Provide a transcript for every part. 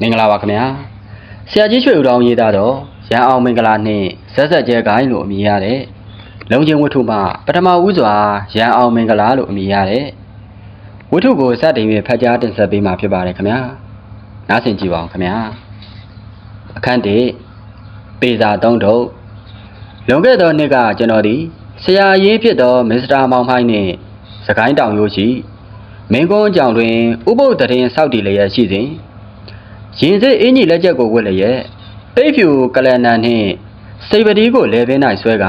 မင်္ဂလာပါခင်ဗျာဆရာကြီးရွှေဦးတော်ရေးသားတော့ရန်အောင်မင်္ဂလာနှင့်ဆက်ဆက်ကျဲကိုင်းလို့အမည်ရတဲ့လုံချင်းဝတ္ထုမှပထမဦးစွာရန်အောင်မင်္ဂလာလို့အမည်ရတဲ့ဝတ္ထုကိုစတင်ပြီးဖတ်ကြားတင်ဆက်ပေးမှာဖြစ်ပါတယ်ခင်ဗျာနားဆင်ကြည့်ပါဦးခင်ဗျာအခန်းတစ်ပေစာသုံးထုပ်လွန်ခဲ့သောနှစ်ကကျွန်တော်ဒီဆရာရေးဖြစ်သောမစ္စတာမောင်ဖိုင်းနှင့်စကိုင်းတောင်ရိုးရှိမင်းကုန်းအကြောင်တွင်ဥပုပ်တရင်စောက်တည်လျက်ရှိစဉ် ရင်စစ်အင်းကြီးလက်ချက်ကိုဝတ်လျက်ပိတ်ဖြူကလန်နန်နှင့်စိတ်ပတိကိုလဲပင်၌ဆွဲက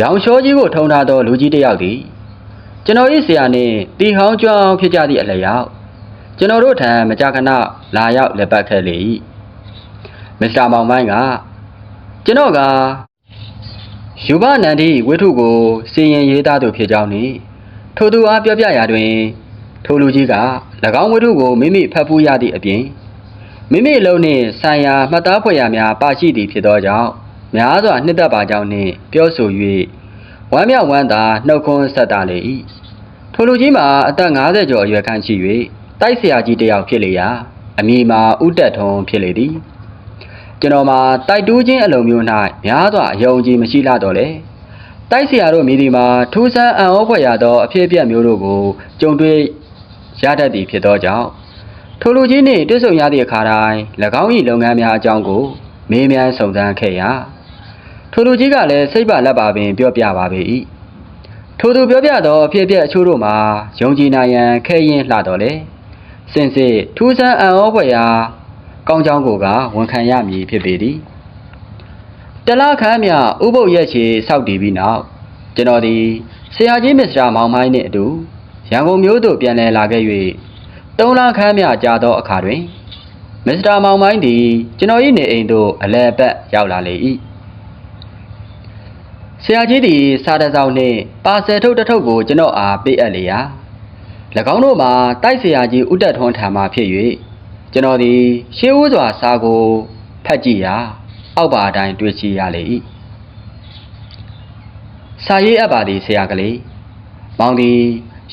ရောင်လျှောကြီးကိုထုံထားသောလူကြီးတစ်ယောက်သည်ကျွန်တော်၏ဆရာနှင့်တီဟောင်းကျွမ်းဖြစ်ကြသည့်အလျောက်ကျွန်တော်တို့ထံမကြာခဏလာရောက်လက်ပတ်ခဲ့လေ၏မစ္စတာမောင်မိုင်းကကျွန်တော်ကယူဘနန္ဒီဝိထုကိုစီရင်ရေးသားသူဖြစ်ကြောင်းနှင့်ထိုသူအားပြောပြရာတွင် ထိုလူကြီးက၎င်းဝိထုကိုမိမိဖတ်ဖူးရသည့်အပြင် မိမိအလုံးနှင့်ဆိုင်ရာမှတ်သားဖွယ်ရာများပါရှိသည်ဖြစ်သောကြောင့်များစွာနှစ်သက်ပါကြောင်းနှင့်ပြောဆို၍ဝမ်းမြောက်ဝမ်းသာနှုတ်ခွန်းဆက်တာလေ၏ထိုလူကြီးမှာအသက်50ကျော်အရွယ်ခန့်ရှိ၍တိုက်ဆရာကြီးတစ်ယောက်ဖြစ်လေရာအမည်မှာဥတက်ထုံဖြစ်လေသည်ကျွန်တော်မှာတိုက်တူးခြင်းအလုံးမျိုး၌များစွာအယုံကြည်မရှိလာတော့လေတိုက်ဆရာတို့မိဒီမှာထူးဆန်းအံ့ဩဖွယ်ရသောအဖြစ်အပျက်မျိုးတို့ကိုကြုံတွေ့ရတတ်သည်ဖြစ်သောကြောင့် ထိုလူကြီးနှင့်တွေ့ဆုံရသည့်အခါတိုင်း၎င်း၏လုပ်ငန်းများအကြောင်းကို မေးမြန်းစုံစမ်းခဲ့ရာထိုလူကြီးကလည်းစိတ်ပါလက်ပါပင် ပြောပြပါပေ၏ထိုသူပြောပြသောအဖြစ်အပျက်အချို့တို့မှာယုံကြည်နိုင်ရန်ခဲရင်လှတော်လေစင်စစ်ထူးဆန်းအံ့ဩဖွယ်ရာကောင်းကြောင်းကိုကဝန်ခံရမည်ဖြစ်ပေသည်တလခမ်းမြဥပုပ်ရက်ချေစောက်တည်ပြီးနောက်ကျွန်တော်သည်ဆရာကြီးမစ္စတာမောင်မိုင်းနှင့်အတူရန်ကုန်မြို့သို့ပြန်လည်လာခဲ့၍ သုံးလခန်းမြကြာသောအခါတွင်မစ္စတာမောင်မိုင်းသည်ကျွန်တော်၏နေအိမ်သို့အလဲအပတ်ရောက်လာလေ၏ဆရာကြီးသည်စားတစောင်းနှင့်ပါဆယ်ထုတ်တစ်ထုပ်ကိုကျွန်တော်အားပေးအပ်လေရာ၎င်းတို့မှာတိုက်ဆရာကြီးဥတက်ထွန်းထံမှဖြစ်၍ကျွန်တော်သည်ရှေးဦးစွာစာကိုဖတ်ကြည့်ရာအောက်ပါအတိုင်းတွေ့ရှိရလေ၏စာရေးအပ်ပါသည်ဆရာကလေးမောင်သည်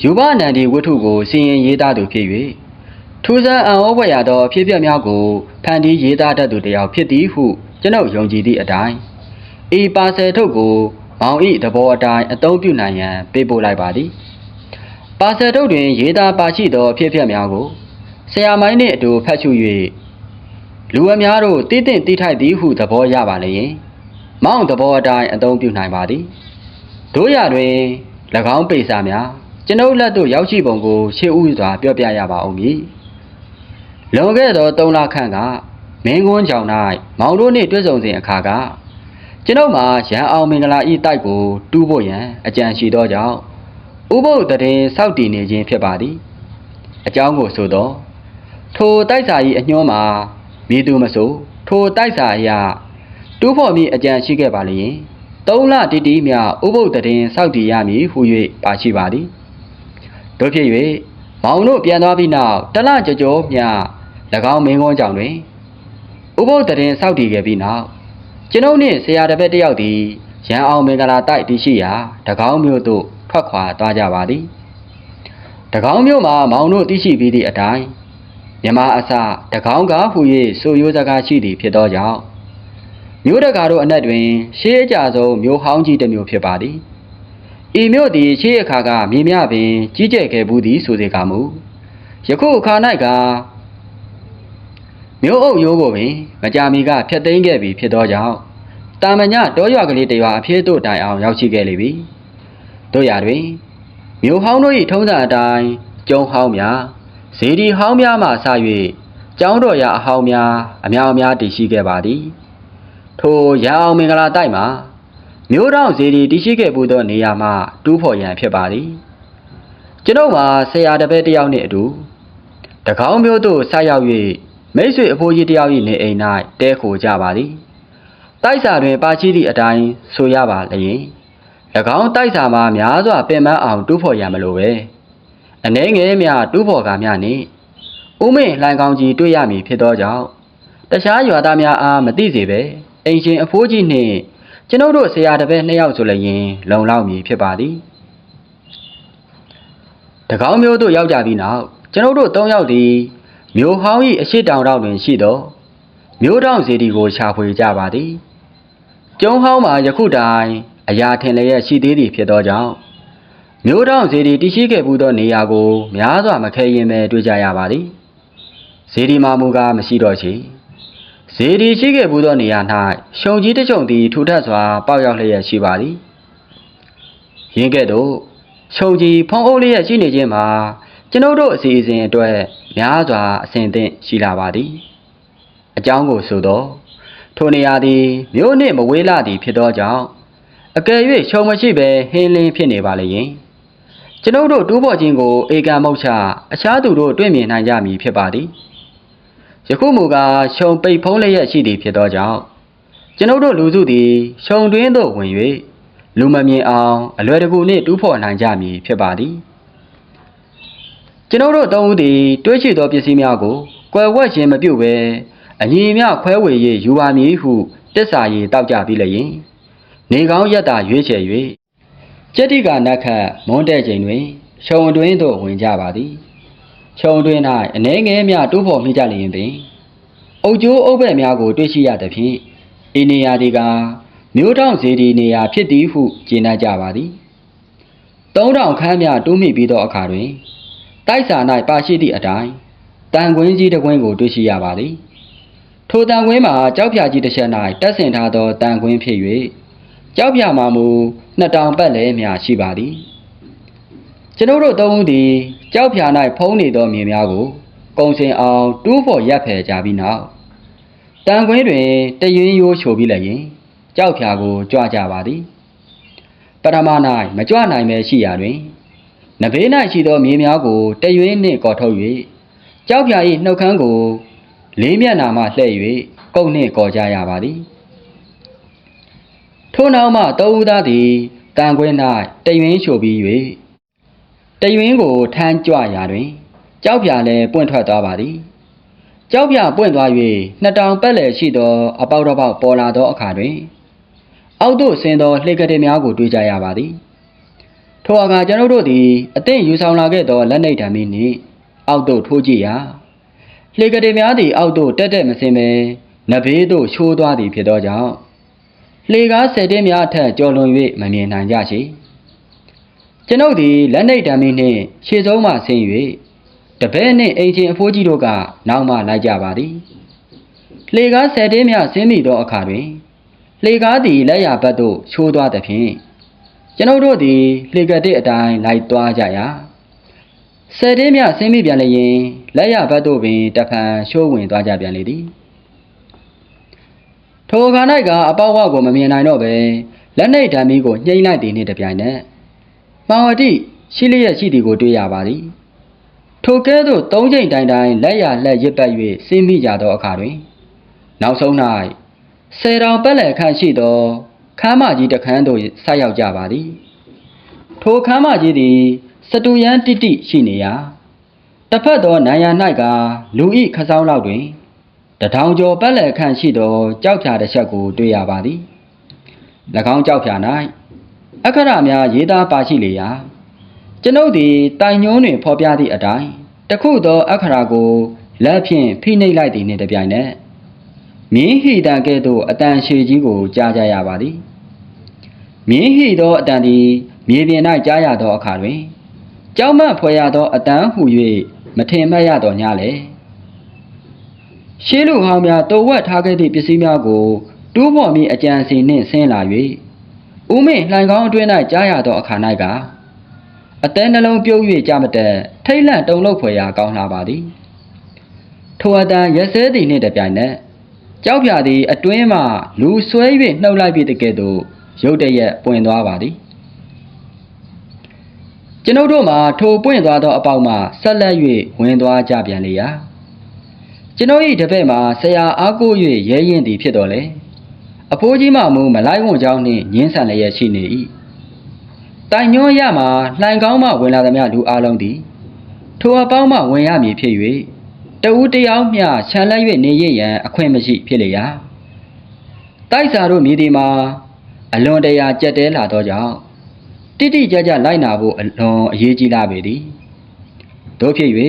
ယူဘနန္ဒီဝတ္ထုကိုစီရင်ရေးသားသူဖြစ်၍ထူးဆန်းအံ့ဩဖွယ်ရသောအဖြစ်အပျက်များကိုဖန်တီးရေးသားတတ်သူတစ်ယောက်ဖြစ်သည်ဟုကျွန်ုပ်ယုံကြည်သည့်အတိုင်းဤပါဆယ်ထုတ်ကိုမောင်ဤသဘောအတိုင်းအသုံးပြုနိုင်ရန်ပေးပို့လိုက်ပါသည်ပါဆယ်ထုတ်တွင် ရေးသားပါရှိသောအဖြစ်အပျက်များကိုဆရာမိုင်းနှင့်အတူဖတ်ရှု၍လူအများတို့တည်တင့်တည်ထိုက်သည်ဟုသဘောရပါလျင်မောင်သဘောအတိုင်းအသုံးပြုနိုင်ပါသည်တို့ရတွင်၎င်းပိစာများ ကျွန်ုပ်လက်သို့ရောက်ရှိပုံကိုရှေ့ဥစွာပြောပြရပါဦးမည်။လွန်ခဲ့သော၃လခန့်ကမင်းကွန်းကြောင်၌မောင်တို့နှင့်တွေ့ဆုံစဉ်အခါကကျွန်ုပ်မှာရန်အောင်မင်္ဂလာဤတိုက်ကို တူးဖို့ရန်အကြံရှိသောကြောင့်ဥပုပ်တည်စောက်တည်နေခြင်းဖြစ်ပါသည်။အကြောင်းကိုဆိုသောထိုတိုက်စာ၏အညွှန်းမှာမိသူမဆိုထိုတိုက်စာအရာတူးဖို့မည်အကြံရှိခဲ့ပါလျင်သုံးလတိတိမြဥပုပ်တည်စောက်တည်ရမည်ဟု၍ပါရှိပါသည် တို့ဖြစ်၍မောင်တို့ပြန်သွားပြီးနောက်တလကြကြောမြ၎င်းမင်းကုန်းကြောင့်တွင်ဥပုပ်တည်စောက်တည်ခဲ့ပြီးနောက်ကျွန်ုပ်နှင့်ဆရာတစ်ပည့်တစ်ယောက်သည်ရန်အောင်မင်္ဂလာတိုက်တည်ရှိရာတကောင်းမြို့သို့ထွက်ခွာသွားကြပါသည်တကောင်းမြို့မှာမောင်တို့သိရှိပြီးသည့်အတိုင်းမြမအစတကောင်းကားဟူ၍ဆိုရိုးစကားရှိသည်ဖြစ်သောကြောင့်မြို့တကာတို့အနက်တွင် ရှေးအကြဆုံးမြို့ဟောင်းကြီးတစ်မြို့ဖြစ်ပါသည်။ ဤမြို့သည်ရှေးအခါကမြေမြပင်ကြီးကျယ်ခဲ့ဘူးသည်ဆိုစေကမူယခုအခါ၌ကမြို့အုပ်ရိုးကိုပင်မကြာမီကဖျက်သိမ်းခဲ့ပြီဖြစ်သောကြောင့်တာမညတောရွာကလေးတစ်ရွာအဖြစ်တို့တိုင်အောင်ရောက်ရှိခဲ့လေပြီ။တို့ရာတွင်မြို့ဟောင်းတို့၏ထုံးစံအတိုင်းကျုံဟောင်းများဇေဒီဟောင်းများမှဆ၍ကျောင်းတော်ရာအဟောင်းများအများအများတည်ရှိခဲ့ပါသည်။ထိုရန်အောင်မင်္ဂလာတိုက်မှာ မျိုးတောင်ဇေဒီတည်ရှိခဲ့မှုသောနေရာမှာတူးဖော်ရန်ဖြစ်ပါသည်ကျွန်ုပ်မှာဆရာတစ်ပည့်တစ်ယောက်နှင့်အတူတကောင်းမျိုးသို့ဆက်ရောက်၍မိတ်ဆွေအဖိုးကြီးတစ်ယောက်၏နေအိမ်၌တဲခိုကြပါသည်တိုက်စာတွင်ပါရှိသည့်အတိုင်းဆိုရပါလျင်၎င်းတိုက်စာမှာများစွာပင်ပန်းအောင်တူးဖော်ရန်မလိုပဲအနှဲငယ်မြတူးဖော်ကာများနှင့်ဥမင်းလှိုင်ကောင်းကြီးတွေ့ရမည်ဖြစ်သောကြောင့်တခြားရွာသားများအားမသိစေပဲအိမ်ရှင်အဖိုးကြီးနှင့် ကျွန်ုပ်တို့ဆရာတစ်ပည့်နှစ်ယောက်ဆိုလျင်လုံလောက်မည်ဖြစ်ပါသည်တကောင်းမျိုးတို့ရောက်ကြပြီးနောက်ကျွန်ုပ်တို့၃ယောက်သည်မြို့ဟောင်း၏အရှိတောင်တောင်တွင်ရှိသောမြို့တောင်စီတီကိုရှာဖွေကြပါသည်ကျုံဟောင်းမှာယခုတိုင်အရာထင်လျက်ရှိသေးသည်ဖြစ်သောကြောင့်မြို့တောင်စီတီတရှိခဲ့မှုသောနေရာကိုများစွာမခဲရင်ပဲတွေ့ကြရပါသည်စီတီမှာမူကားမရှိတော့ချေ ဇေဒီရှိခဲ့မှုသောနေရာ၌ရှုံကြီးတစ်ချုံသည်ထူထပ်စွာပေါက်ရောက်လျက်ရှိပါသည်ရင်းကဲ့သို့ရှုံကြီးဖုံးအုပ်လျက်ရှိနေခြင်းမှာကျွန်ုပ်တို့အစီအစဉ်အတွက်များစွာအစဉ်သင့်ရှိလာပါသည်အကြောင်းကိုဆိုတော့ထိုနေရာသည်မြို့နှင့်မဝေးလာသည်ဖြစ်သောကြောင့်အကယ်၍ရှုံမရှိဘဲဟင်းလင်းဖြစ်နေပါလေရင်ကျွန်ုပ်တို့တူးပေါ်ခြင်းကိုအေကံမုတ်ချအခြားသူတို့တွေ့မြင်နိုင်ကြမည်ဖြစ်ပါသည် ယခုမူကားရှုံပိတ်ဖုံးလျက်ရှိသည်ဖြစ်သောကြောင့်ကျွန်ုပ်တို့လူစုသည်ရှုံတွင်းသို့ဝင်၍လူမမြင်အောင်အလွယ်တကူနှင့်တူးဖော်နိုင်ကြမည်ဖြစ်ပါသည်ကျွန်ုပ်တို့သုံးဦးသည်တွေးရှိသောပစ္စည်းများကိုကွယ်ဝက်ခြင်းမပြုဘဲအညီအမျှခွဲဝေ၍ယူပါမည်ဟုတစ္ဆာရီတောက်ကြပြီးလျင်နေကောင်းရက်တာရွေးချယ်၍ကျက်တိကာနတ်ခတ်မွန်းတဲ့ချိန်တွင်ခြုံတွင်းသို့ဝင်ကြပါသည် ခြုံတွင်း၌အနှဲငယ်များတိုးဖော်မိကြလျင်ပင်အုတ်ကျိုးအုပ်ဘက်များကိုတွေ့ရှိရသဖြင့်ဤနေရာဒီကမြို့ထောင်စီဒီနေရာဖြစ်သည်ဟုကျေနပ်ကြပါသည်သုံးတောင်ခန်းများတိုးမိပြီးသောအခါတွင်တိုက်စာ၌ပါရှိသည့်အတိုင်းတန်ခွင်းကြီးတစ်ခွင်းကိုတွေ့ရှိရပါသည်ထိုတန်ခွင်းမှာကြောက်ဖြာကြီးတစ်ချက်၌တက်ဆင်ထားသောတန်ခွင်းဖြစ်၍ကြောက်ဖြာမှာမူနှစ်တောင်ပတ်လဲမြရှိပါသည် ကျွန်ုပ်တို့သုံးဦးသည်ကြောက်ဖြာ၌ဖုံးနေသောမြေများကိုကုံစင်အောင်တူးဖို့ရပ်ဖယ်ကြပြီးနောက်တန်ခွင်းတွင်တရွင်းရိုးချိုပြီးလည်းရင်ကြောက်ဖြာကိုကြွကြပါသည်ပထမ၌မကြွနိုင်ပဲရှိရာတွင်နဘေး၌ရှိသောမြေများကိုတရွင်းနှင့်ကော်ထုတ်၍ကြောက်ဖြာ၏နှုတ်ခမ်းကိုလေးမျက်နာမှလှည့်၍ကုတ်နှင့်ကော်ကြရပါသည်ထို့နောက်မှတောဦးသားသည်တန်ခွင်း၌တရွင်းချိုပြီး၍ တရွင်းကိုထမ်းကြွရာတွင် ကြောက်ဖြာလည်းပွင့်ထွက်သွားပါသည်ကြောက်ဖြာပွင့်သွား၍နှစ်တောင်ပတ်လည်ရှိသော အပေါက်တစ်ပေါက်ပေါ်လာသောအခါတွင် အောက်သို့ဆင်းသောလှေကတဲ့များကိုတွေ့ကြရပါသည်ထိုအခါကျွန်ုပ်တို့သည်အသင့်ယူဆောင်လာခဲ့သောလက်နှိပ်ဓာမီနှင့်အောက်သို့ထိုးကြည့်ရာလှေကလေးများသည်အောက်သို့တက်တက်မစင်ပဲနဘေးသို့ချိုးသွားသည်ဖြစ်သောကြောင့်လှေကားဆယ်တင်းများအထက်ကျော်လွန်၍မမြင်နိုင်ကြချေ ကျွန်ုပ်သည်လက်နှိပ်ဓာမီနှင့်ရှေ့ဆုံးမှဆင်း၍တပည့်နှင့်အိမ်ချင်းအဖိုးကြီးတို့ကနောက်မှလိုက်ကြပါသည်လှေကားဆယ်တင်းများဆင်းမိသောအခါတွင်လှေကားသည်လက်ရဘက်သို့ချိုးသွားသဖြင့်ကျွန်ုပ်တို့သည်လှေကတဲ့အတိုင်းလိုက်သွားကြရာဆယ်တင်းမြဆင်းမိပြန်လေရင်လက်ရဘတ်တို့ပင်တဖန်ရှိုးဝင်သွားကြပြန်လေသည်ထိုခါ၌ကအပေါက်ဝကိုမမြင်နိုင်တော့ပဲလက်နှိပ်ဓာမီကိုညှိမ့်လိုက်သည်နှင့်တပြိုင်နက် မောင်ဝတိရှိလျက်ရှိသည်ကိုတွေ့ရပါသည်ထိုကဲသို့သုံးချိန်တိုင်တိုင်လက်ရလက်ရစ်ပတ်၍ဆင်းမိကြသောအခါတွင် နောက်ဆုံး၌ဆယ်တောင်ပက်လက်ခန့်ရှိသောခမ်းမကြီးတစ်ခန်းသို့ဆက်ရောက်ကြပါသည်ထိုခမ်းမကြီးသည်စတူရန်တိတိရှိနေရာတစ်ဖက်သောနံရ၌ကလူဤခစောင်းလောက်တွင်တထောင်ကျော်ပတ်လည်ခန့်ရှိသောကြောက်ဖြာတစ်ချက်ကိုတွေ့ရပါသည်၎င်းကြောက်ဖြာ၌ အခရများရေးသားပါရှိလေရာကျွန်ုပ်သည်တိုင်ညွန်းတွင်ဖော်ပြသည့်အတိုင်းတခုသောအခရာကိုလက်ဖြင့်ဖိနှိပ်လိုက်သည်နှင့်တပြိုင်နက်မြင်းဟိတံကဲ့သို့အတန်ရှည်ကြီးကိုကြားကြရပါသည်မြင်းဟိသောအတန်သည်မြေပြင်၌ကြားရသောအခါတွင်ကြောက်မက်ဖွယ်ရသောအတန်းဟူ၍မထင်မှတ်ရတော့ညလေရှေးလူဟောင်းများတော်ဝက်ထားခဲ့သည့်ပစ္စည်းများကိုတူးဖော်မိအကြံစီနှင့်ဆင်းလာ၍ ဦးမင်းလှိုင်ကောင်းအတွင်း၌ကြားရသောအခါ၌ကအတဲနှလုံးပြုံး၍ကြမတက်ထိတ်လန့်တုန်လှုပ်ဖွယ်ရာကောင်းလာပါသည်ထိုအတန်ရက်စဲသည်နှင့်တပြိုင်နက်ကြောက်ပြသည်အတွင်းမှလူဆွဲ၍နှုတ်လိုက်ပြီးတကဲ့သို့ရုတ်တရက်ပွင့်သွားပါသည်ကျွန်ုပ်တို့မှာထိုပွင့်သွားသောအပေါက်မှဆက်လက်၍ဝင်သွားကြပြန်လေရာကျွန်ုပ်၏တပည့်မှာဆရာအားကိုး၍ရဲရင်သည်ဖြစ်တော်လေ အဖိုးကြီးမှမူမလိုက်ဝွန်ကြောင်းနှင့်ညင်းဆန်လျက်ရှိနေ၏တိုင်ညွှန်းရမှာလှိုင်ကောင်းမှဝင်လာသည်များလူအလုံးသည်ထိုအပေါင်းမှဝင်ရမည်ဖြစ်၍တဦးတယောက်မျှခြံလက်၍နေရရန်အခွင့်မရှိဖြစ်လေရာတိုက်စာတို့မြည်ဒီမှာအလွန်တရာကြက်တဲလာသောကြောင့်တိတိကျကျလိုက်နာဖို့အလွန်အရေးကြီးလာပေသည်တို့ဖြစ်၍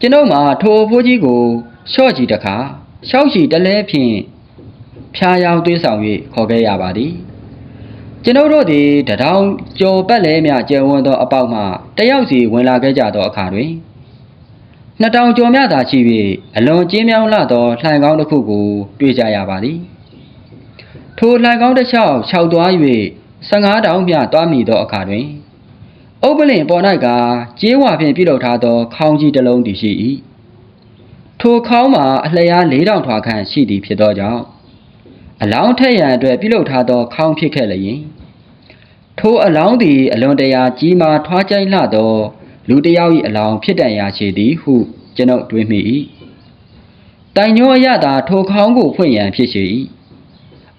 ကျွန်ုပ်မှာထိုအဖိုးကြီးကိုရှော့ချီတစ်ခါရှောက်ချီတလဲဖြင့် ဖျားယောင်းသွေးဆောင်၍ခေါ်ခဲ့ရပါသည်ကျွန်ုပ်တို့သည်တထောင်ကျော်ပတ်လဲမြကျယ်ဝန်းသောအပေါက်မှတယောက်စီဝင်လာခဲ့ကြသောအခါတွင်နှစ်တောင်ကျော်မြသာရှိ၍အလွန်ကျင်းမြောင်းလာသောလှိုင်ကောင်းတစ်ခုကိုတွေ့ကြရပါသည်ထိုလှိုင်ကောင်းတစ်လျှောက်ခြောက်သွား၍15တောင်မြသွားမိသောအခါတွင်ဥပလင်ပေါ်၌ကကျေးဝါဖြင့်ပြုလုပ်ထားသော ခေါင်းကြီးတစ်လုံးတည်ရှိ၏ထိုခေါင်းမှာအလျား၄တောင်ထွာခန့်ရှိသည်ဖြစ်သောကြောင့် အလောင်းထက်ရန်အတွက်ပြုလုပ်ထားသော ခေါင်းဖြစ်ခဲ့လျင်ထိုအလောင်းသည်အလွန်တရာကြီးမားထွားကြိုင်လှသော လူတစ်ယောက်၏အလောင်းဖြစ်တန်ရာရှိသည်ဟုကျွန်ုပ်တွေးမိ၏တိုင်ညိုအရသာထိုခေါင်းကိုဖွင့်ရန်ဖြစ်ရှိ၏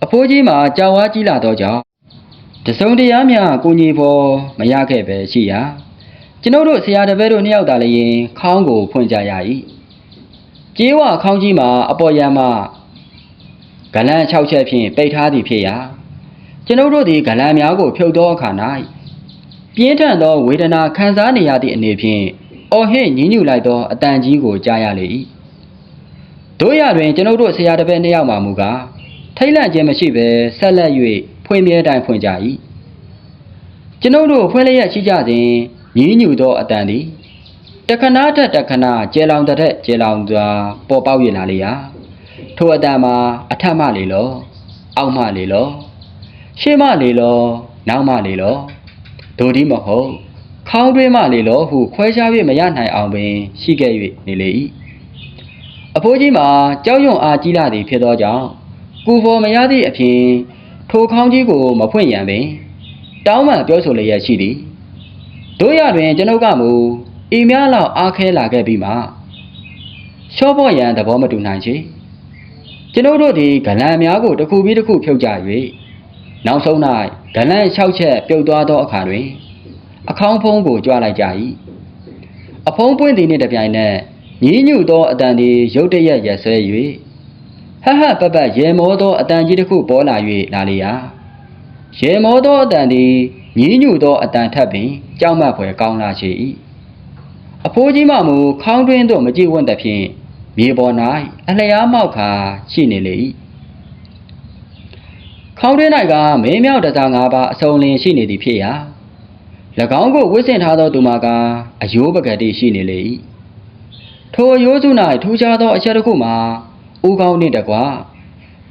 အဖိုးကြီးမှာကြောက်ဝါကြီးလာသောကြောင့်တစုံတရားများကိုကြီးဖော်မရခဲ့ပဲရှိရာကျွန်ုပ်တို့ဆရာတပည့်တို့နှစ်ယောက်သာလျင်ခေါင်းကိုဖွင့်ကြရ၏ကျေးဝခေါင်းကြီးမှာအပေါ်ယံမှ ဂလန်6ချက်ဖြင့်ပိတ်ထားသည်ဖြစ်ရာကျွန်ုပ်တို့သည်ဂလန်များကို ဖြုတ်သောအခါ၌ပြင်းထန်သောဝေဒနာခံစားနေရသည့်အနေဖြင့်အော်ဟစ်ညှဉ်းညူလိုက်သောအတန်ကြီးကိုကြားရလေ၏တို့ရတွင်ကျွန်ုပ်တို့ဆရာတပည့်နှစ်ယောက်မှမူကားထိတ်လန့်ခြင်းမရှိဘဲဆက်လက်၍ဖွင့်မြဲတိုင်းဖွင့်ကြ၏ကျွန်ုပ်တို့ဖွင့်လျက်ရှိကြစဉ်ညည်းညူသောအတန်သည်တခဏတက်တခဏကျဲလောင်တဲ့ကျဲလောင်စွာပေါ်ပေါက်ရလာလေရာ ထိုအတန်မှာအထက်မှလေလောအောက်မှလေလောရှေ့မှလေလောနောက်မှလေလောဒိုဒီမဟုတ်ခေါင်းတွင်းမှလေလောဟုခွဲခြား၍မရနိုင်အောင်ပင်ရှိခဲ့၍နေလေ၏အဖိုးကြီးမှာကြောက်ရွံ့အားကြီးလာသည်ဖြစ်သောကြောင့်ကူဖော်မရသည့်အပြင်ထိုခေါင်းကြီးကိုမဖွင့်ရန်ပင်တောင်းပန်ပြောဆိုလျက်ရှိသည်တို့ရတွင်ကျွန်ုပ်ကမူဤများလောက်အားခဲလာခဲ့ပြီးမှရှော့ဖို့ရန်သဘောမတူနိုင်ချေ ကျွန်ုပ်တို့သည်ဂလန်များကိုတစ်ခုပြီးတစ်ခုဖြုတ်ကြ၍နောက်ဆုံး၌ဂလန်၆ချက်ပြုတ်သွားသောအခါတွင်အခေါင်းဖုံးကိုကြွလိုက်ကြ၏အဖုံးပွင့်သည်နှင့်တပြိုင်နက်ညည်းညူသောအတန်သည်ရုတ်တရက်ရက်ဆွဲ၍ဟဟပပရေမောသောအတန်ကြီးတစ်ခုပေါ်လာ၍လာလေရာရေမောသောအတန်သည်ညည်းညူသောအတန်ထပ်ပင်ကြောက်မက်ဖွယ်ကောင်းလာရှိ၏အဖိုးကြီးမမူခေါင်းတွင်းသို့မကြည့်ဝတ်သဖြင့် မြေပေါ်၌အလျားမောက်ခါရှိနေလေ၏ခေါင်းတွင်း၌ကမင်းမြောက်တစား၅ပါးအစုံလင်ရှိနေသည်ဖြစ်ရာ၎င်းကိုဝစ်ဆင်ထားသောသူမှာကအယိုးပကတိရှိနေလေ၏ထိုအယိုးစု၌ထူးခြားသောအချက်တစ်ခုမှာဦးကောင်းနှင့်တကွာ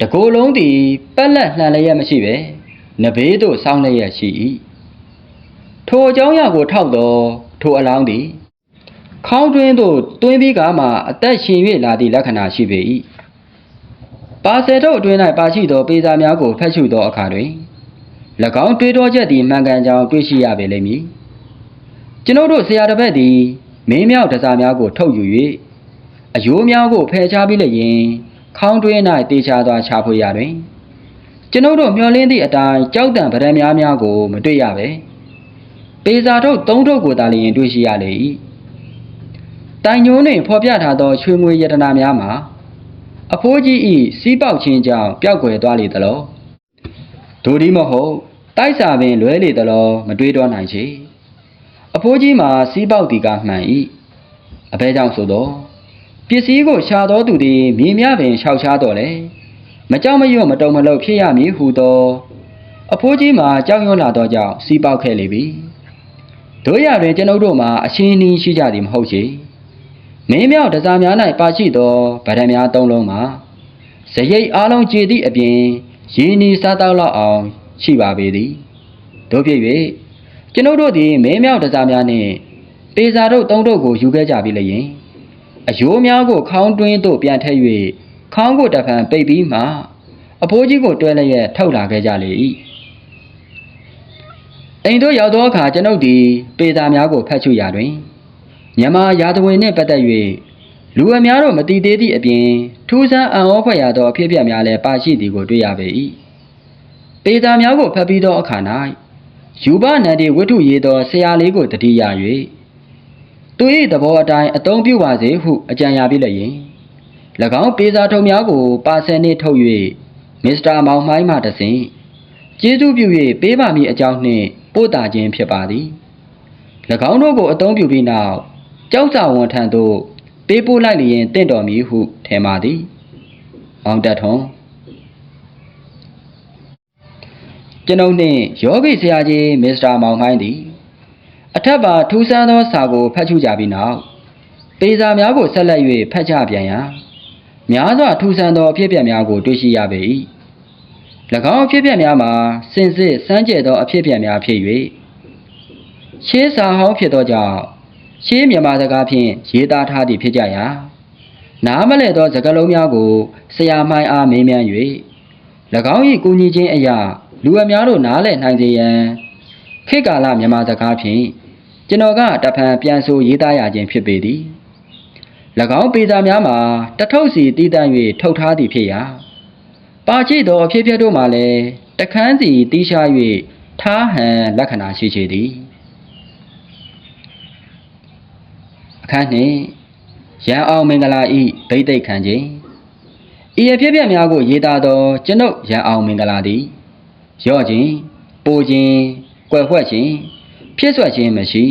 တကိုယ်လုံးသည်ပက်လက်လှန်လျက်မရှိပဲနဘေးသို့ဆောင်းလျက်ရှိ၏ထိုအကြောင်းအရာကိုထောက်သောထိုအလောင်းသည် ခေါင်းတွင်းသို့တွင်းပြီးကမှအသက်ရှင်၍လာသည့်လက္ခဏာရှိပေ၏ပါဆယ်ထုတ်အတွင်း၌ပါရှိသောပေစာများကိုဖတ်ရှုသောအခါတွင်၎င်းတွေးတောချက်သည်မှန်ကန်ကြောင်းတွေ့ရှိရပေလိမ့်မည်ကျွန်ုပ်တို့ဆရာတစ်ပည့်သည်မင်းမြောက်တစားများကို ထုတ်ယူ၍အယိုးများကိုဖယ်ရှားပြီးလျင်ခေါင်းတွင်း၌တေချာစွာချဖွေရတွင်ကျွန်ုပ်တို့မျှော်လင့်သည့်အတိုင်းကြောက်တံဗရံများများကို မတွေ့ရပဲပေစာထုတ်သုံးထုတ်ကိုသာလျင်တွေ့ရှိရလေ၏ တိုင်ညိုးနှင့်ဖော်ပြထားသောရွှေငွေယတနာများမှာအဖိုးကြီးဤစီးပေါက်ခြင်းကြောင့်ပျောက်ကွယ်သွားလေသလောဒိုဒီမဟုတ်တိုက်စာပင်လွဲလေသလောမတွေးတော့နိုင်ချေအဖိုးကြီးမှာစီးပေါက်တီကမှန်၏အဘဲကြောင့်ဆိုတော့ပစ္စည်းကိုရှာတော်သူသည်မြေမြပင်ရှောက်ရှားတော်လေမကြောက်မရွံ့မတုံမလှုပ်ဖြစ်ရမည်ဟုသောအဖိုးကြီးမှာကြောက်ရွံ့လာသောကြောင့်စီးပေါက်ခဲ့လေပြီတို့ရတွင်ကျွန်ုပ်တို့မှာအရှင်းနှီးရှိကြသည်မဟုတ်ချေ မင်းမြောက်တစားများ၌ပါရှိသောဗရံများသုံးလုံးမှာဇရိတ်အားလုံးကြည်သည့်အပြင်ရင်းနီစားတောက်လောက်အောင်ရှိပါပေသည်တို့ဖြစ်၍ကျွန်ုပ်တို့သည်မင်းမြောက်တစားများနှင့်ပေစာတို့သုံးတို့ကိုယူခဲ့ကြပြီလျင်အယိုးများကိုခေါင်းတွင်းသို့ပြန်ထည့်၍ခေါင်းကိုတဖန်ပိတ်ပြီးမှအဖိုးကြီးကိုတွဲလျက်ထုတ်လာခဲ့ကြလေ၏အိမ်တို့ရောက်သောအခါကျွန်ုပ်သည်ပေစာများကိုဖတ်ရှုရာတွင် မြန်မာရာဇဝင်နှင့်ပတ်သက်၍လူအများတို့မတိသေးသည့်အပြင်ထူးဆန်းအံ့ဩဖွယ်ရသောအဖြစ်အပျက်များလည်းပါရှိသည်ကိုတွေ့ရပေ၏ပေသာများကိုဖတ်ပြီးသောအခါ၌ယူဘနန္ဒီဝိထုရေးသောဆရာလေးကိုတတိယ၍သူ၏သဘောအတိုင်းအသုံးပြုပါစေဟုအကြံရပြီးလျင်၎င်းပေစာထုံများကိုပါဆယ်နှင့်ထုတ်၍မစ္စတာမောင်မိုင်းမှတဆင့်ကျေးဇူးပြု၍ပေးပါမည်အကြောင်းနှင့်ပို့တာခြင်းဖြစ်ပါသည်၎င်းတို့ကိုအသုံးပြုပြီးနောက် ကျောက်စာဝန်ထံသို့ပေးပို့လိုက်လျင်တင့်တော်မည်ဟုထင်ပါသည်မောင်တက်ထွန်းကျွန်ုပ်နှင့်ယောဂီဆရာကြီးမစ္စတာမောင်ဟိုင်းသည် အထက်ပါထူးဆန်းသောစာကိုဖတ်ချူကြပြီးနောက်ပေစာများကိုဆက်လက်၍ဖတ်ချပြန်ရာများစွာထူးဆန်းသောအဖြစ်အပျက်များကိုတွေ့ရှိရပေ၏၎င်းအဖြစ်အပျက်များမှာစင်စစ်စမ်းကြဲသောအဖြစ်အပျက်များဖြစ်၍ရှေးစာဟောင်းဖြစ်သောကြောင့် ရှေးမြန်မာစကားဖြင့်ရေးသားထားသည်ဖြစ်ကြရာနားမလဲသောစကားလုံးများကိုဆရာမိုင်းအားမေးမြန်း၍၎င်း၏ကူညီခြင်းအရာလူအများတို့နားလည်နိုင်စေရန်ခေတ်ကာလမြန်မာစကားဖြင့်ကျွန်တော်ကတဖန်ပြန်ဆိုရေးသားရခြင်းဖြစ်ပေသည်၎င်းပေစာများမှာတထုပ်စီတည်တံ့၍ထုတ်ထားသည်ဖြစ်ရာပါချိသောအဖြစ်အပျက်တို့မှာလည်းတခန်းစီတီးရှား၍ထားဟန်လက္ခဏာရှိချေသည် အခန်းနှင့်ရန်အောင်မင်္ဂလာဤဗိသိက်ခံခြင်းဤအဖြစ်အပျက်များကိုရေးသားသောကျွန်ုပ်ရန်အောင်မင်္ဂလာသည်ရော့ခြင်းပိုခြင်းကွယ်ဝှက်ခြင်းဖြစ်ဆွက်ခြင်းမရှိ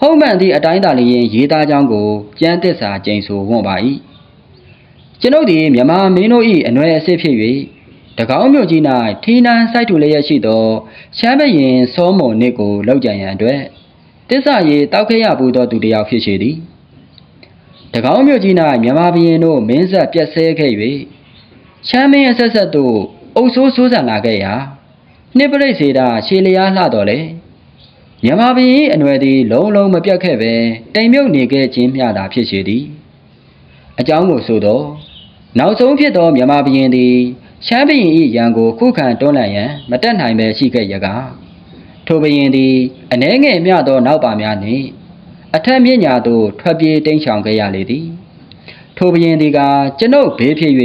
ဟုတ်မှန်သည့်အတိုင်းသာလျင်ရေးသားကြောင်းကိုကျမ်းသစ္စာကျိန်ဆိုဝွန်ပါ၏ကျွန်ုပ်သည်မြမမင်းတို့၏အနွယ်အစစ်ဖြစ်၍တကောင်းမြို့ကြီး၌ထီနန်းစိုက်ထူလျက်ရှိသောရှမ်းဘရင်စောမုန်နစ်ကိုလောက်ကြံရန်အတွက် တစ္ဆာရေးတောက်ခဲ့ရဘူးသောသူတစ်ယောက်ဖြစ်ရှိသည်တကောင်းမြို့ကြီး၌မြမဘရင်တို့မင်းဆက်ပြက်ဆဲခဲ့၍ချမ်းမင်းအဆက်ဆက်တို့အုပ်ဆိုးဆိုးဆန်လာခဲ့ရာနှစ်ပရိတ်စေတာရှေလျားလှတော်လေမြန်မာပြည်၏အနွယ်သည်လုံးလုံးမပြတ်ခဲ့ပဲတိမ်မြုပ်နေခဲ့ခြင်းမျှသာဖြစ်ရှိသည်အကြောင်းကိုဆိုတော့နောက်ဆုံးဖြစ်သောမြန်မာပြည်သည်ရှမ်းပြည်၏ရန်ကိုခုခံတွန်းလှန်ရန်မတက်နိုင်ပဲရှိခဲ့ရကား ထိုဘရင်သည်အနှဲငယ်မျှသောနောက်ပါများနှင့်အထက်မြင့်ညာသို့ထွက်ပြေးတိမ်းရှောင်ခဲ့ရလေသည်ထိုဘရင်သည်ကကျွန်ုပ်ဘေးဖြစ်၍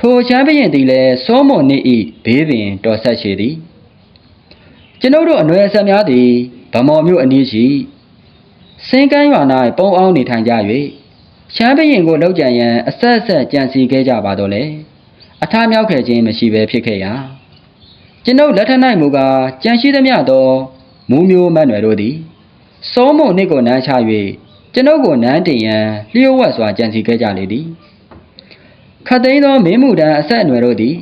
ထိုချမ်းဘရင်သည်လည်းစောမွန်နှင့်ဤဘေးပင်တော်ဆက်ရှိသည်ကျွန်ုပ်တို့အနွယ်ဆက်များသည်ဗမော်မြို့အနီးရှိစင်ကန်းရွာ၌ပုံအောင်နေထိုင်ကြ၍ရှမ်းဘရင်ကိုလောက်ကြံရန်အဆက်အဆက်ကြံစီခဲ့ကြပါတော့လေအထားမြောက်ခဲ့ခြင်းမရှိဘဲဖြစ်ခဲ့ရာ ကျွန်ုပ်လက်ထ၌မူကားကြံရှိသမျှသောမူမျိုးမတ်နယ်တို့သည်စောမုန်နှင့်ကိုနမ်းချ၍ကျွန်ုပ်ကိုနမ်းတင်ရန်လျှို့ဝှက်စွာကြံစီခဲ့ကြလေသည်ခတ်သိမ်းသောမင်းမှုတန်းအဆက်အနွယ်တို့သည်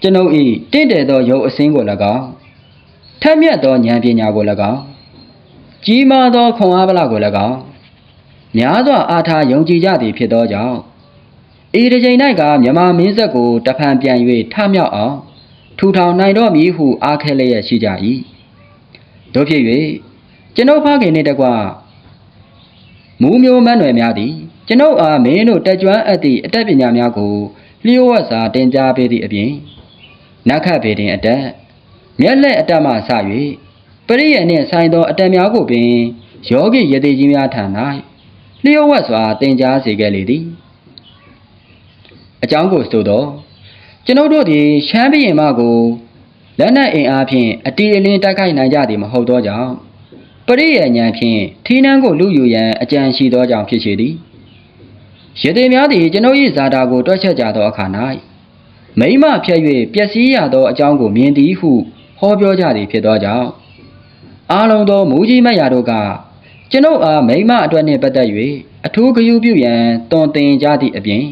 ကျွန်ုပ်၏တင့်တယ်သောရုပ်အစင်းကို၎င်းထက်မြက်သောဉာဏ်ပညာကို၎င်းကြီးမားသောခွန်အားပလကို၎င်းများစွာအားထားယုံကြည်ကြသည်ဖြစ်သောကြောင့်ဤတစ်ချိန်၌ကမြမမင်းဆက်ကိုတဖန်ပြန်၍ထမြောက်အောင် ထူထောင်နိုင်တော့မည်ဟုအားခဲလျက်ရှိကြ၏တို့ဖြစ်၍ကျွန်ုပ်ဖခင်နှင့်တကွမူးမျိုးမန်းွယ်များသည်ကျွန်ုပ်အားမင်းတို့တက်ကြွအပ်သည့်အတတ်ပညာများကိုလျှို့ဝှက်စွာတင်ပြပေးသည့်အပြင်နက္ခတ်ပေတင်အတက်မျက်လက်အတက်မှစ၍ပရိယနှင့်ဆိုင်သောအတက်များကိုပင်ယောဂီယတိကြီးများထံ၌လျှို့ဝှက်စွာတင်ကြားစေခဲ့လေသည်အကြောင်းကိုဆိုတော့ ကျွန်ုပ်တို့သည်ရှမ်းပြည်မကိုလက်နက်အင်အားဖြင့်အတီအလင်းတိုက်ခိုက်နိုင်ကြသည်မဟုတ်သောကြောင့်ပရိယဉာဏ်ဖြင့်ထီးနှန်းကိုလူယူရန်အကြံရှိသောကြောင့်ဖြစ်ရှိသည်ရသေးများသည်ကျွန်ုပ်၏ဇာတာကိုတွက်ချက်ကြသောအခါ၌မိမဖြတ်၍ပျက်စီးရသောအကြောင်းကိုမြင်သည်ဟုဟောပြောကြသည်ဖြစ်သောကြောင့်အားလုံးသောမူကြီးမတ်ရာတို့ကကျွန်ုပ်အားမိမအတွက်နှင့်ပတ်သက်၍အထူးဂရုပြုရန်တွင်တင်ကြသည့်အပြင်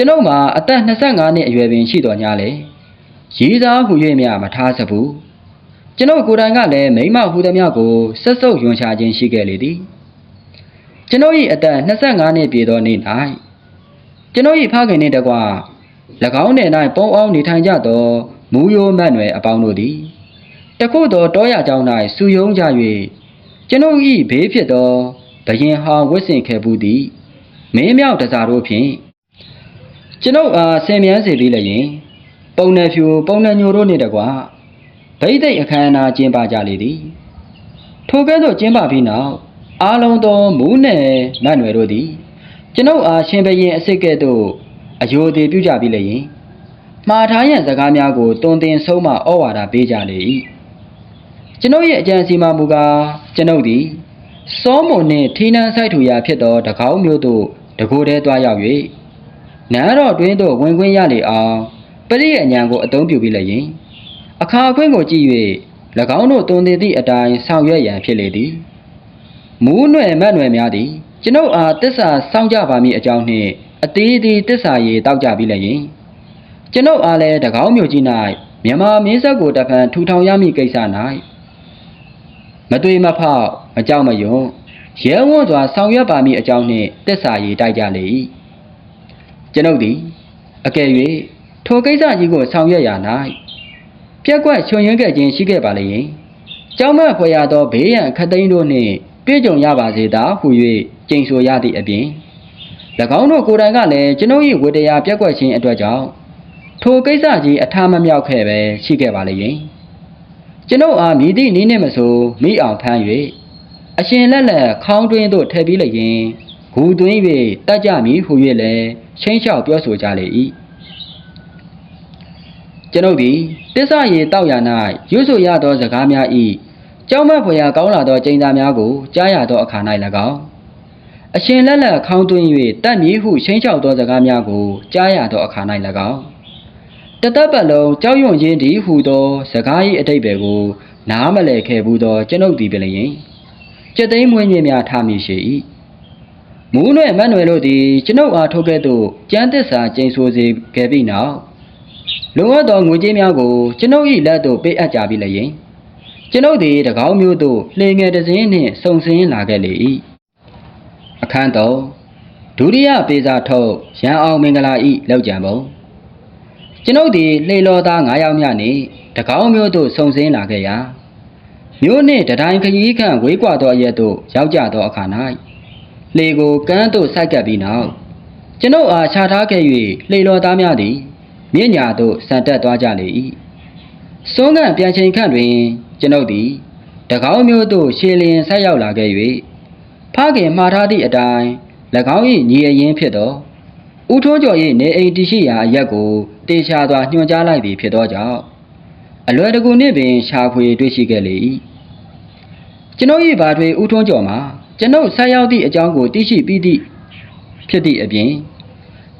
ကျွန်ုပ်မှာအသက်25နှစ်အရွယ်ပင်ရှိတော်냐လေရေးစားဟူ၍မြမထားစဘူးကျွန်ုပ်ကိုယ်တိုင်ကလည်းမိမဟူသည်များကိုဆက်ဆုပ်ယွန်ချခြင်းရှိခဲ့လေသည်ကျွန်ုပ်၏အသက်25နှစ်ပြည့်သောနေ့၌ကျွန်ုပ်၏ဖခင်နှင့်တကွ၎င်းနယ်၌ပုံအောင်နေထိုင်ကြသောမူရိုးမတ်နွယ်အပေါင်းတို့သည်တခုသောတောရကြောင်း၌စူယုံကြ၍ကျွန်ုပ်၏ဘေးဖြစ်သောဘရင်ဟောင်းဝစ်စင်ခဲ့ဘူးသည်မင်းမြောက်တစားတို့ဖြင့် ကျွန်ုပ်အားဆင်မြန်းစေပြီးလျင်ပုံနယ်ဖြူပုံနယ်ညိုတို့နှင့်တကွဗိသိက်အခမ်းအနားကျင်းပကြလေသည်ထိုကဲ့သို့ကျင်းပပြီးနောက်အားလုံးသောမူးနယ်နတ်နွယ်တို့သည်ကျွန်ုပ်အားရှင်ဘရင်အစ်စ်ကဲ့သို့အယိုသေးပြုကြပြီးလျင်မှားထားရန်စကားများကိုတွင်တင်ဆုံးမဩဝါဒပေးကြလေ၏ကျွန်ုပ်ရဲ့အကြံစီမမူကားကျွန်ုပ်သည်စောမွန်နှင့်ထီးနှန်းဆိုင်ထူရာဖြစ်သောတကောင်းမျိုးသို့တကိုယ်တည်းသွားရောက်၍ နန်းတော်တွင်သို့ဝင်ခွင့်ရလေအောင်ပရိယဉာဏ်ကိုအသုံးပြုပြီးလျင်အခါအခွင့်ကိုကြည့်၍၎င်းတို့တွင်တင်သည့်အတိုင်းဆောင်ရွက်ရန်ဖြစ်လေသည်မူးနွယ်မတ်နွယ်များသည်ကျွန်ုပ်အားတစ္ဆာစောင့်ကြပါမည်အကြောင်းနှင့်အသေးသေးတစ္ဆာရေတောက်ကြပြီးလည်းရင်ကျွန်ုပ်အားလည်းတကောင်းမြို့ကြီး၌မြန်မာမင်းဆက်ကိုတဖန်ထူထောင်ရမည့်ကိစ္စ၌မသွေမဖောက်မကြောက်မယွန်းရဲဝံ့စွာဆောင်ရွက်ပါမည်အကြောင်းနှင့်တစ္ဆာရေတိုက်ကြလေ၏ ကျွန်ုပ်သည်အကယ်၍ထိုကိစ္စကြီးကိုဆောင်ရွက်ရာ၌ပြက်ကွက်ချွန်ရွင်းခဲ့ခြင်းရှိခဲ့ပါလေရင်ကျောင်းမဖွယ်ရသောဘေးရန်အခက်သိမ်းတို့နှင့်တွေ့ကြုံရပါစေသာဟု၍ကြိမ်ဆိုရသည့်အပြင်၎င်းတို့ကိုယ်တိုင်ကလည်းကျွန်ုပ်၏ဝတ္တရားပြက်ကွက်ခြင်းအတွက်ကြောင့်ထိုကိစ္စကြီးအထာမမြောက်ခဲ့ပဲရှိခဲ့ပါလေရင်ကျွန်ုပ်အားမြည်သည့်နည်းနှင့်မဆိုမိအောင်ဖမ်း၍အရှင်လက်လက်ခေါင်းတွင်းသို့ထည့်ပြီးလျင် ဂူသွင်း၍တတ်ကြမည်ဟု၍လည်းချင်းလျှောက်ပြောဆိုကြလေ၏ကျွန်ုပ်သည်တစ္ဆရေတောက်ရ၌ရွတ်ဆိုရသောစကားများ၏ကြောင်းမဖွယ်ရာကောင်းလာသောကျိန်စာများကိုကြားရသောအခါ၌၎င်းအရှင်လက်လက်ခေါင်းသွင်း၍တတ်မည်ဟုချင်းလျှောက်သောစကားများကိုကြားရသောအခါ၌၎င်းတသက်ပတ်လုံးကြောက်ရွံ့ခြင်းသည်ဟူသောစကား၏အတိတ်ပဲကိုနားမလည်ခဲ့ဘူးသောကျွန်ုပ်သည်ပင်လျင်ကျက်သိမ်းမွေးမြင့်များထားမိရှိ၏ မူးနွယ်မတ်နွယ်တို့သည်ကျွန်ုပ်အားထုတ်ခဲ့သို့ကြမ်းသစ္စာကျိန်ဆိုစေခဲ့ပြီးနောက်လုံအပ်သောငွေကြေးများကိုကျွန်ုပ်၏လက်သို့ပေးအပ်ကြပြီးလျင်ကျွန်ုပ်သည်တကောင်းမျိုးသို့လှေငယ်တစ်စင်းနှင့်စုံစင်းလာခဲ့လေ၏အခန်းတော်ဒုတိယပေစာထုတ်ရန်အောင်မင်္ဂလာ၏လောက်ကြံပုံကျွန်ုပ်သည်လှေလောသား9ယောက်မြနှင့်တကောင်းမျိုးသို့စုံစင်းလာခဲ့ရာမျိုးနှင့်တတိုင်းခရီးခန့်ဝေးကွာသောအရက်သို့ရောက်ကြသောအခါ၌ လှေကိုကမ်းသို့ဆိုက်ကပ်ပြီးနောက်ကျွန်ုပ်အားခြားထားခဲ့၍လှေလောသားများသည်မြင့်ညာသို့ဆန်တက်သွားကြလေ၏စွန်းကန်ပြန်ချိန်ခန့်တွင် ကျွန်ုပ်သည်တကောင်းမျိုးသို့ရှေလျင်ဆက်ရောက်လာခဲ့၍ဖခင်မှားထားသည့်အတိုင်း၎င်း၏ညီအရင်ဖြစ်သောဦးထွန်းကျော်၏နေအိမ်တရှိရာအရက်ကိုတေချာစွာညွှန်ကြားလိုက်သည်ဖြစ်သောကြောင့်အလွယ်တကူနှင့်ပင်ရှာဖွေတွေ့ရှိခဲ့လေ၏ကျွန်ုပ်၏ဘာတွေဦးထွန်းကျော်မှာ ကျွန်ုပ်ဆက်ရောက်သည့်အကြောင်းကိုသိရှိပြီးသည့်ဖြစ်သည့်အပြင်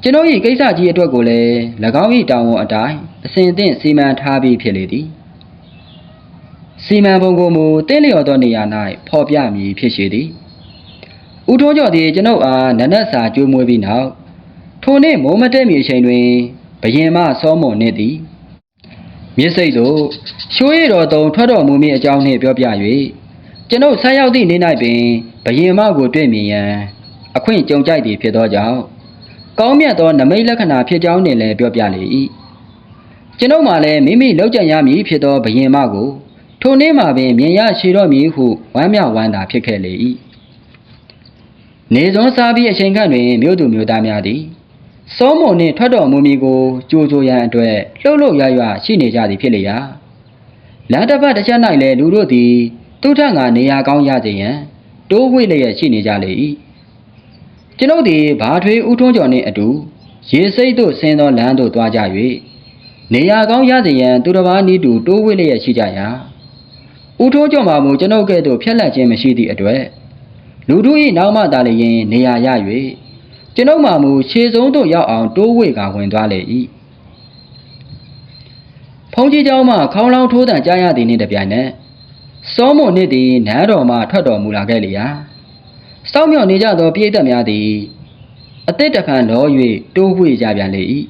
ကျွန်ုပ်၏ကိစ္စကြီးအတွက်ကိုလည်း၎င်း၏တာဝန်အတိုင်းအစဉ်အသင့်စီမံထားပြီးဖြစ်လေသည်စီမံပုံကိုမူတင်းလျော်သောနေရာ၌ဖော်ပြမည်ဖြစ်ရှိသည်ဦးထွန်းကျော်သည်ကျွန်ုပ်အားနနက်စာကြိုးမွေးပြီးနောက်ထိုနေ့မိုးမတက်မီအချိန်တွင်ဘယင်မစောမွန်နှင့်သည်မြစ်စိတ်သို့ရှိုးရတော်တုံထွက်တော်မူမည့်အကြောင်းနှင့်ပြောပြ၍ ကျွန်ုပ်ဆက်ရောက်သည့်နေ့၌ပင်ဘယင်မကိုတွေ့မြင်ရန်အခွင့်ကြုံကြိုက်သည်ဖြစ်သောကြောင့်ကောင်းမြတ်သောနမိတ်လက္ခဏာဖြစ်ကြောင်းနှင့်လည်းပြောပြလေ၏ကျွန်ုပ်မှလည်းမိမိလောက်ကြံရမည်ဖြစ်သောဘယင်မကိုထိုနေ့မှပင်မြင်ရရှိတော်မည်ဟုဝမ်းမြောက်ဝမ်းသာဖြစ်ခဲ့လေ၏နေစွန်းစားပြီးအချိန်ခန့်တွင်မြို့သူမြို့သားများသည်စောမုံနှင့်ထွက်တော်မူမည်ကိုကြိုးကြိုးရန်အတွက်လှုပ်လှုပ်ရရရှိနေကြသည်ဖြစ်လေရာလမ်းတစ်ပတ်တစ်ချက်၌လည်းလူတို့သည် သူထက်ငါနေရာကောင်းရစေရန်တိုးဝိလျက်ရှိနေကြလေ၏ကျွန်ုပ်သည်ဘာထွေးဥထုံးကျော်နှင့်အတူရေစိတ်သို့ဆင်းသောလမ်းသို့သွားကြ၍နေရာကောင်းရစေရန်သူတစ်ပါးနည်းတူတိုးဝိလျက်ရှိကြရာဥထုံးကျော်မှာမူကျွန်ုပ်ကဲ့သို့ဖြက်လက်ခြင်းမရှိသည့်အတွက်လူတို့၏နောက်မှသာလျင်နေရာရ၍ကျွန်ုပ်မှမူခြေစုံသို့ရောက်အောင်တိုးဝေကဝင်သွားလေ၏ဖုန်ကြီးเจ้าမှခေါင်းလောင်းထိုးတန်ကြားရသည်နှင့်တပြိုင်နက် စောမွန်နှင့်သည်နန်းတော်မှထွက်တော်မူလာခဲ့လေရာစောင့်မျှော်နေကြသောပြည်သက်များသည်အသစ်တစ်ဖန်လော၍တိုးဝေကြပြန်လေ၏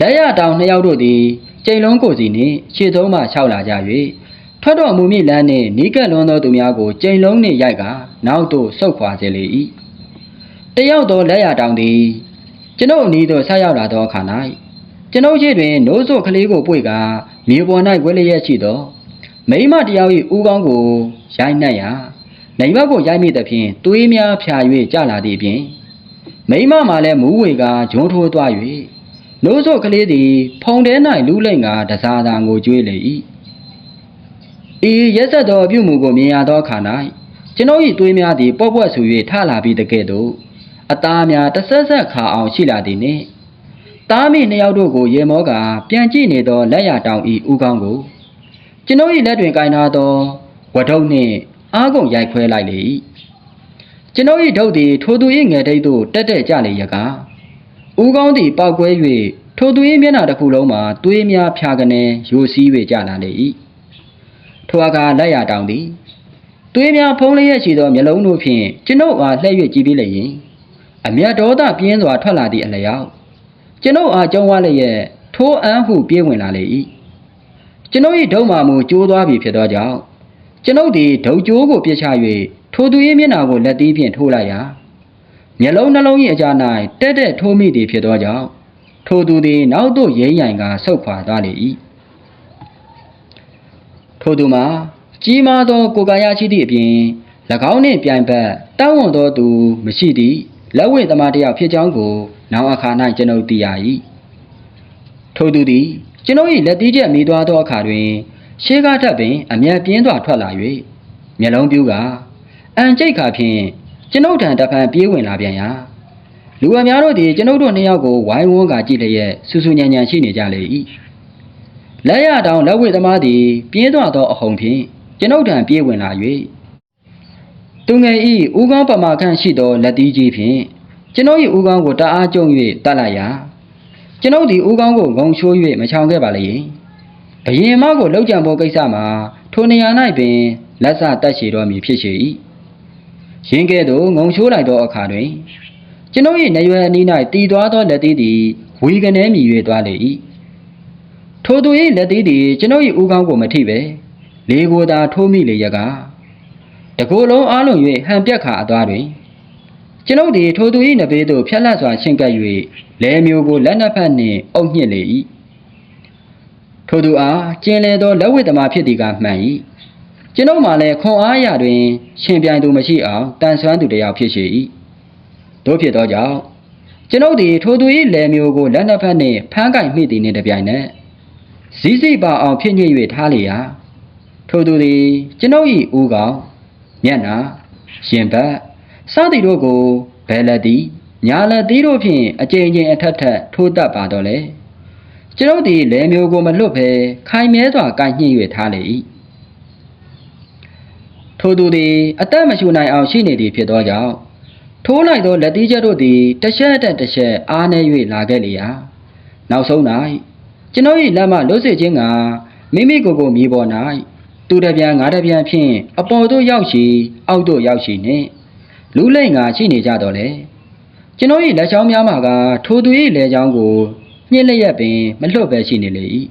လက်ရတောင်နှစ်ယောက်တို့သည်ကျိန်လုံးကိုစီနှင့်ခြေသုံးမှလျှောက်လာကြ၍ထွက်တော်မူမည့်လမ်းနှင့်နီးကပ်လွန်သောသူများကိုကျိန်လုံးနှင့်ရိုက်ကနောက်သို့ဆုတ်ခွာစေလေ၏တယောက်သောလက်ရတောင်သည်ကျွန်ုပ်အနီးသို့ဆက်ရောက်လာသောအခါ၌ ကျွန်ုပ်ရှိတွင်နိုးစို့ကလေးကိုပွေကမြေပေါ်၌ဝဲလျက်ရှိသောမိမတယောက်၏ဦးကောင်းကိုရိုက်နှက်ရာနိုင်ဘက်ကိုရိုက်မိသဖြင့်သွေးများဖြာ၍ကျလာသည့်အပြင်မိမမှလည်းမူးဝေကဂျုံထိုးသွား၍နိုးစို့ကလေးသည်ဖုံထဲ၌လူးလိမ့်ကတစားသာငိုကြွေးလေ၏ဤရက်ဆက်သောအပြုမူကိုမြင်ရသောအခါ၌ကျွန်ုပ်၏သွေးများသည်ပေါ့ပွက်ဆူ၍ထလာပြီးတကဲ့သို့အသားများတဆက်ဆက်ခါအောင်ရှိလာသည်နှင့် သားမိနှစ်ယောက်တို့ကိုရေမောကပြန်ကြည့်နေသောလက်ရတောင်ဤဥကောင်းကိုကျွန်ုပ်၏လက်တွင်ကင်ထားသောဝထုပ်နှင့်အားကုန်ရိုက်ခွဲလိုက်လေ၏ကျွန်ုပ်၏ဒုတ်သည်ထိုသူ၏ငယ်တိတ်သို့တက်တက်ကြလေရကားဥကောင်းသည်ပောက်ကွဲ၍ထိုသူ၏မျက်နှာတစ်ခုလုံးမှာသွေးများဖြာကနေယိုစီး၍ကြလာလေ၏ထိုအခါလက်ရတောင်သည်သွေးများဖုံးလျက်ရှိသောမျက်လုံးတို့ဖြင့်ကျွန်ုပ်အားလှည့်၍ကြည့်ပြီးလျင်အမျက်ဒေါသပြင်းစွာထွက်လာသည့်အလျောက် ကျွန်ုပ်အားကြုံဝလျက်ထိုးအံ့ဟုပြေးဝင်လာလေ၏ကျွန်ုပ်၏ဒုံမာမူကျိုးသွားပြီဖြစ်သောကြောင့်ကျွန်ုပ်သည်ဒုံကျိုးကိုပြစ်ချ၍ထိုသူ၏မျက်နှာကိုလက်သီးဖြင့်ထိုးလိုက်ရာမျက်လုံးနှလုံး၏အကြား၌တက်တက်ထိုးမိသည်ဖြစ်သောကြောင့်ထိုသူသည်နောက်သို့ရိမ့်ရိုင်ကဆုတ်ခွာသွားလေ၏ထိုသူမှာကြီးမားသောကိုယ်ကာယရှိသည့်အပြင်၎င်းနှင့်ပြိုင်ဘက်တောင်းဝန်သောသူမရှိသည့် လက်ဝဲသမားတစ်ယောက်ဖြစ်ကြောင်းကိုနောက်အခါ၌ကျွန်ုပ်သိရ၏ထိုသူသည်ကျွန်ုပ်၏လက်သီးချက်မိသွားသောအခါတွင်ရှေးကားထပ်ပင်အမျက်ပြင်းစွာထွက်လာ၍မျက်လုံးပြူးကအန်ကျိတ်ခါဖြင့်ကျွန်ုပ်ထံတစ်ဖန်ပြေးဝင်လာပြန်ရာလူအများတို့သည်ကျွန်ုပ်တို့နှစ်ယောက်ကိုဝိုင်းဝန်းကကြည့်လျက်ဆူဆူညံညံရှိနေကြလေ၏လက်ရတောင်လက်ဝဲသမားသည်ပြေးသွားသောအဟုန်ဖြင့်ကျွန်ုပ်ထံပြေးဝင်လာ၍ သူငယ်ဤဦးကောင်းပမာခန့်ရှိသောလက်သီးကြီးဖြင့်ကျွန်ုပ်၏ဦးကောင်းကိုတအားကျုံ၍တတ်လိုက်ရာကျွန်ုပ်သည်ဦးကောင်းကိုဂုံရှိုး၍မချောင်ခဲ့ပါလေ။ဘယင်မကိုလောက်ကြံဖို့ကိစ္စမှာထိုနေရာ၌ပင်လက်စတက်ရှိတော်မူဖြစ်ရှိ၏။ရင်းကဲ့သို့ငုံရှိုးလိုက်သောအခါတွင်ကျွန်ုပ်၏နေရွယ်အနီး၌တည်သွားသောလက်သေးသည်ဝီကနေမြည်၍သွားလေ၏။ထိုသူ၏လက်သေးသည်ကျွန်ုပ်၏ဦးကောင်းကိုမထိပဲလေကိုသာထိုးမိလေရကတ ကိုယ်လုံးအားလုံး၍ဟန်ပြက်ခါအသွားတွင်ကျွန်ုပ်သည်ထိုသူ၏နဘေးသို့ဖြက်လက်စွာရှင့်ကပ်၍လဲမျိုးကိုလက်နှစ်ဖက်နှင့်အုပ်ညှစ်လေ၏ထိုသူအားကျင်လေသောလက်ဝိသမာဖြစ်သည်ကမှန်၏ကျွန်ုပ်မှလည်းခွန်အားရတွင် ရှင်ပြိုင်သူမရှိအောင်တန်ဆွမ်းသူတစ်ယောက်ဖြစ်ရှိ၏တို့ဖြစ်သောကြောင့်ကျွန်ုပ်သည်ထိုသူ၏လဲမျိုးကိုလက်နှစ်ဖက်နှင့်ဖမ်းကင်မိသည်နှင့်တပြိုင်နက်ဇီးစိပါအောင်ဖြစ်ညစ်၍ထားလေရာထိုသူသည်ကျွန်ုပ်၏ဦးကောင် မျက်နှာရင်ဘတ်စသည်တို့ကိုဘယ်လက်သည်ညာလက်သည်တို့ဖြင့်အကြိမ်ကြိမ်အထက်ထက်ထိုးတတ်ပါတော့လေကျွန်ုပ်သည်လဲမျိုးကိုမလွတ်ဘဲခိုင်မြဲစွာကိုင်ညှိ၍ထားလေ၏ထိုသူသည်အသက်မရှူနိုင်အောင်ရှိနေသည်ဖြစ်သောကြောင့်ထိုးလိုက်သောလက်သီးချက်တို့သည်တစ်ချက်တက်တစ်ချက်အားနေ၍လာခဲ့လေရာနောက်ဆုံး၌ကျွန်ုပ်၏လက်မလွတ်စေခြင်းကမိမိကိုယ်ကိုမြေပေါ်၌ သူတပြန်ငါတပြန်ဖြင့်အပေါ်သို့ရောက်ရှိအောက်သို့ရောက်ရှိနှင့်လူလိမ့်ငါရှိနေကြတော့လေကျွန်တော်၏လက်ချောင်းများမှာကထိုသူ၏လက်ချောင်းကိုညှစ်လျက်ပင်မလွတ်ပဲရှိနေလေ၏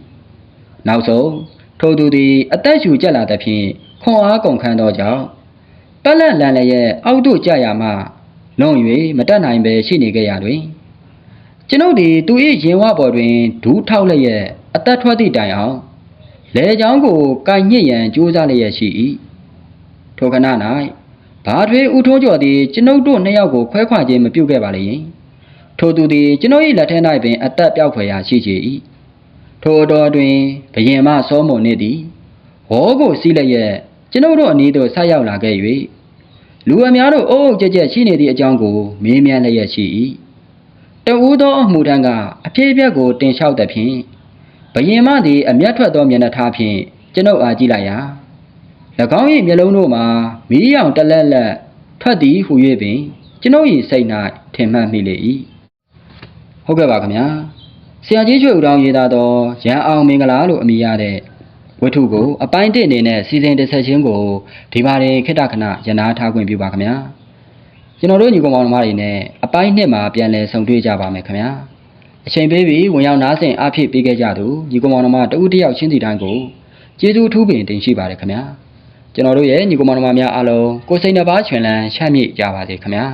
နောက်ဆုံးထိုသူသည်အသက်ရှူကျက်လာသဖြင့်ခွန်အားကုန်ခန်းသောကြောင့်ပက်လက်လန်လျက်အောက်သို့ကျရမှလွန်၍မတက်နိုင်ပဲရှိနေကြရတွင်ကျွန်ုပ်သည်သူ၏ရင်ဝပေါ်တွင်ဒူးထောက်လျက်အသက်ထွက်သည့်တိုင်အောင် လေချောင်းကိုကိုင်ညစ်ရန်ကြိုးစားလျက်ရှိ၏ထိုခဏ၌ဘာထွေးဦးထုံးကျော်သည်ကျွန်ုပ်တို့နှစ်ယောက်ကိုခွဲခွာခြင်းမပြုခဲ့ပါလေ။ထိုသူသည်ကျွန်ုပ်၏လက်ထဲ၌ပင်အသက်ပြောက်ဖွယ်ရာရှိချေ၏။ထိုအတော်တွင်ဘယင်မစောမုန်နှင့်သည်ဝေါကိုစီးလျက်ကျွန်ုပ်တို့အနီးသို့ဆက်ရောက်လာခဲ့၍လူအများတို့အုပ်အုပ်ကြက်ကြက်ရှိနေသည့်အကြောင်းကိုမေးမြန်းလျက်ရှိ၏။တဦးသောအမှုထမ်းကအဖြစ်အပျက်ကိုတင်လျှောက်သဖြင့် ဘယင်မသည်အမျက်ထွက်သောမျက်နှာထားဖြင့်ကျွန်ုပ်အားကြည့်လိုက်ရာ၎င်း၏မျက်လုံးတို့မှာမီးရောင်တလက်လက်ထွက်သည်ဟူ၍ပင် ကျွန်ုပ်၏စိတ်၌ထင်မှတ်မိလေ၏ဟုတ်ကဲ့ပါခင်ဗျာဆရာကြီးချွေဦးတောင်ရေးသားသောရန်အောင်မင်္ဂလာလို့အမည်ရတဲ့ဝတ္ထုကိုအပိုင်းတစ်အနေနဲ့စီစဉ်တစ်ဆက်ချင်းကိုဒီပါတယ်ခိတ္တခဏရနာထားခွင့်ပြုပါခင်ဗျာကျွန်တော်တို့ညီကောင်မောင်နှမတွေနဲ့အပိုင်းနှစ်မှာပြန်လည်ဆုံတွေ့ကြပါမယ်ခင်ဗျာ အချိန်ပေးပြီးဝင်ရောက်နားဆင်အားဖြည့်ပေးခဲ့ကြသူညီကောင်မောင်နှမတဦးတယောက်ချင်းစီတိုင်းကိုကျေးဇူးထူးပင်တင်ရှိပါတယ်ခင်ဗျာကျွန်တော်တို့ရဲ့ညီကောင်မောင်နှမများအားလုံးကိုယ်စိတ်နှပါချွင်လန်းချမ်းမြေ့ကြပါစေခင်ဗျာ